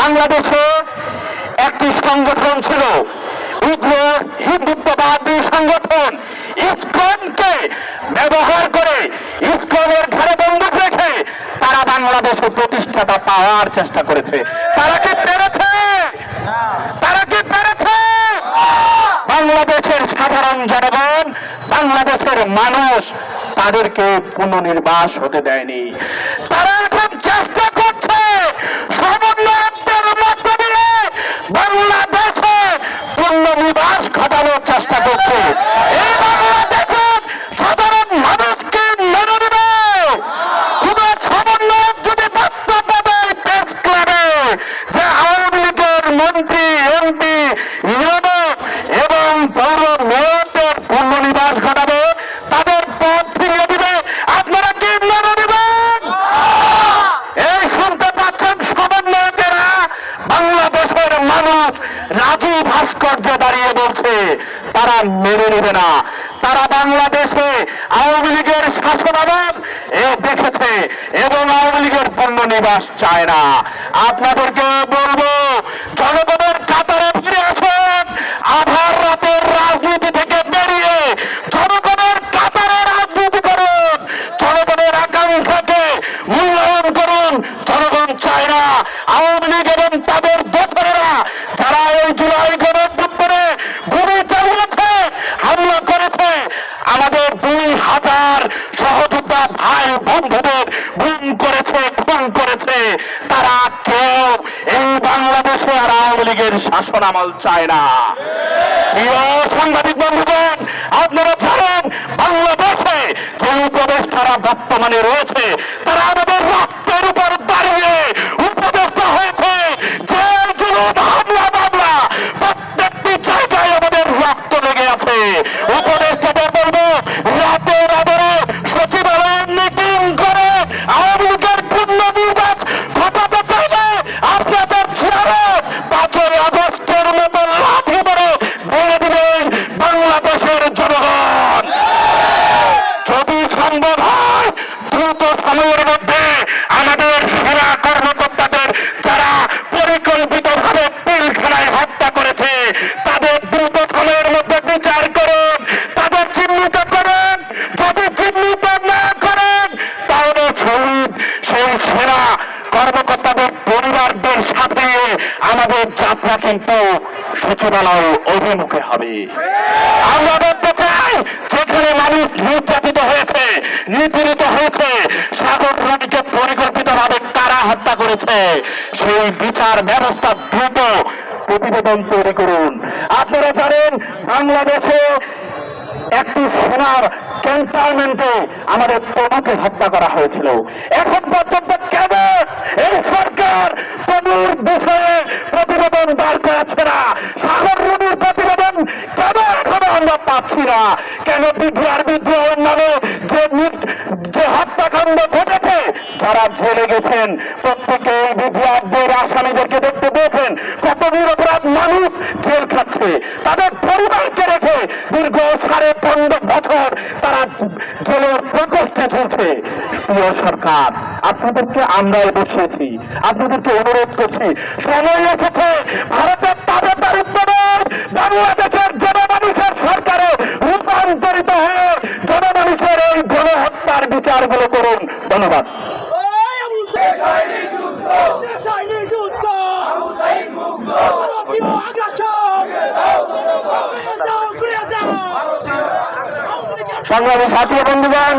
বাংলাদেশে একটি সংগঠন ছিল উগ্র হিন্দুত্ববাদী সংগঠন। ইসকনকে ব্যবহার করে ইসকনের ঘরে বন্দুক রেখে তারা বাংলাদেশে প্রতিষ্ঠাতা পাওয়ার চেষ্টা করেছে। তারা কি পেরেছে? তারা কি পেরেছে? বাংলাদেশের সাধারণ জনগণ, বাংলাদেশের মানুষ তাদেরকে পুনর্নির্বাস হতে দেয়নি। তারা এখন চেষ্টা করছে সমন্বয়কদের মধ্য দিয়ে বাংলাদেশে পুনর্নিবাস ঘটানোর চেষ্টা করছে এই বাংলাদেশের সাধারণ মানুষকে মেনে নেবে কোন সমন্বয়ক যদি বক্তব্য দেয় প্রেস ক্লাবে যে আওয়ামী মন্ত্রী এমপি নিয়ামক এবং পৌর মেয়রদের পুনর্নিবাস ঘটাবে, তাদের পদ ফিরিয়ে দিবে। আপনারা কি মেনে নেবেন এই শুনতে পাচ্ছেন সমন্বয়কেরা, বাংলাদেশের মানুষ রাজু ভাস্কর্য দাঁড়িয়ে বলছে, তারা মেনে নেবে না। তারা বাংলাদেশে আওয়ামী লীগের শাসনামল এবং আওয়ামী লীগের পুনর্নিবাস চায় না। আপনাদেরকে বলব জনগণের কাতারে ফিরে আসেন। আধার রাতের রাজনীতি থেকে বেরিয়ে জনগণের কাতারে রাজনীতি করুন। জনগণের আকাঙ্ক্ষাকে মূল্যায়ন করুন। জনগণ চায় না আওয়ামী লীগ এবং তাদের দোসরেরা যারা এই জুলাই গণঅভ্যুত্থানে গুলি চালিয়েছে, হামলা করেছে, আমাদের বন্ধুদের গুম করেছে, খুন করেছে। তারা কেউ এই বাংলাদেশে আর আওয়ামী লীগের শাসন আমল চায় না। সাংবাদিক বন্ধুগণ, আপনারা জানেন, বাংলাদেশে যে উপদেষ্টারা বর্তমানে রয়েছে, তারা আমাদের রক্তের উপর দাঁড়িয়ে উপদেষ্টা হয়েছে। যে জুলুম, হামলা, মামলা, প্রত্যেকটি জায়গায় আমাদের রক্ত লেগে আছে। উপদেষ্টাদের বাংলাদেশের জনগণ। যদি সম্ভব হয়, দ্রুত সময়ের মধ্যে আমাদের সেনা কর্মকর্তাদের যারা পরিকল্পিতভাবে পিলখানায় হত্যা করেছে, তাদের দ্রুত সময়ের মধ্যে বিচার করুন, তাদের চিহ্নিত করুন, যদি চিহ্নিত না করেন, তাহলে শহীদ, সেই সেনা কর্মকর্তাদের পরিবারদের সাথে আমাদের যাত্রা কিন্তু সচিবালয় অভিমুখে হবে। আমরা বলতে চাই, যেখানে মানুষ নির্যাতিত হয়েছে, নিপীড়িত হয়েছে, সাগর নদীকে পরিকল্পিতভাবে কারা হত্যা করেছে, সেই বিচার ব্যবস্থা দ্রুত প্রতিবেদন তৈরি করুন। আপনারা জানেন, বাংলাদেশে একটি সেনার ক্যান্টনমেন্টে আমাদের তনুকে হত্যা করা হয়েছিল। এখন পর্যন্ত কেন এই সরকার তনুর বিষয়ে প্রতিবেদন বার করাচ্ছে না সাগর নদীর প্রতিবেদন কেন এখনও আমরা না। কেন বিদ্রোহ বিদ্রোহের নামে যে যে হত্যাকাণ্ড ঘটেছে, যারা জেলে গেছেন, প্রত্যেকে এই বিদ্রোহদের আসামিদেরকে দেখতে পেয়েছেন। কত নিরপরাধ মানুষ জেল খাচ্ছে। তাদের পরিবারকে রেখে দীর্ঘ সাড়ে পনেরো বছর তারা জেলের প্রকোষ্ঠে চলছে। প্রিয় সরকার, আপনাদেরকে আমরাই বসিয়েছি। আপনাদেরকে অনুরোধ করছি, সময় এসেছে। দাও করুন। ধন্যবাদ। সংগ্রামী সাথী বন্ধুগণ